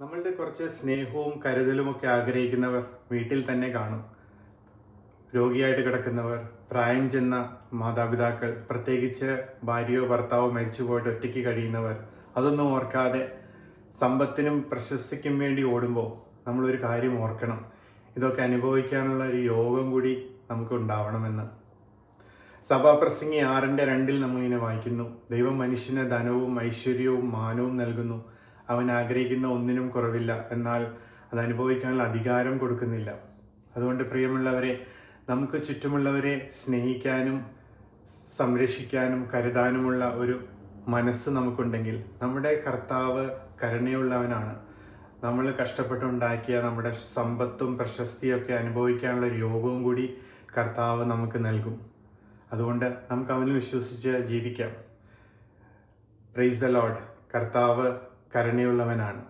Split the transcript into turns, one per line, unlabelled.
നമ്മളുടെ കുറച്ച് സ്നേഹവും കരുതലും ഒക്കെ ആഗ്രഹിക്കുന്നവർ വീട്ടിൽ തന്നെ കാണും. രോഗിയായിട്ട് കിടക്കുന്നവർ പ്രായം ചെന്ന മാതാപിതാക്കൾ പ്രത്യേകിച്ച് ഭാര്യയോ ഭർത്താവോ മരിച്ചു പോയിട്ട് ഒറ്റയ്ക്ക് കഴിയുന്നവർ അതൊന്നും ഓർക്കാതെ സമ്പത്തിനും പ്രശസ്തിക്കും വേണ്ടി ഓടുമ്പോൾ നമ്മളൊരു കാര്യം ഓർക്കണം. ഇതൊക്കെ അനുഭവിക്കാനുള്ള ഒരു യോഗം കൂടി നമുക്ക് ഉണ്ടാവണമെന്ന്. സഭാപ്രസംഗി ആറിന്റെ രണ്ടിൽ നമ്മൾ നമ്മളിങ്ങനെ വായിക്കുന്നു. ദൈവം മനുഷ്യന് ധനവും ഐശ്വര്യവും മാനവും നൽകുന്നു. അവൻ ആഗ്രഹിക്കുന്ന ഒന്നിനും കുറവില്ല. എന്നാൽ അത് അനുഭവിക്കാനുള്ള അധികാരം കൊടുക്കുന്നില്ല. അതുകൊണ്ട് പ്രിയമുള്ളവരെ നമുക്ക് ചുറ്റുമുള്ളവരെ സ്നേഹിക്കാനും സംരക്ഷിക്കാനും കരുതാനുമുള്ള ഒരു മനസ്സ് നമുക്കുണ്ടെങ്കിൽ നമ്മുടെ കർത്താവ് കരുണയുള്ളവനാണ്. നമ്മൾ കഷ്ടപ്പെട്ടുണ്ടാക്കിയ നമ്മുടെ സമ്പത്തും പ്രശസ്തിയൊക്കെ അനുഭവിക്കാനുള്ള ഒരു യോഗവും കൂടി കർത്താവ് നമുക്ക് നൽകും. അതുകൊണ്ട് നമുക്ക് അവനിൽ വിശ്വസിച്ച് ജീവിക്കാം. പ്രൈസ് ദ ലോഡ് കർത്താവ് കരുണയുള്ളവനാണ്.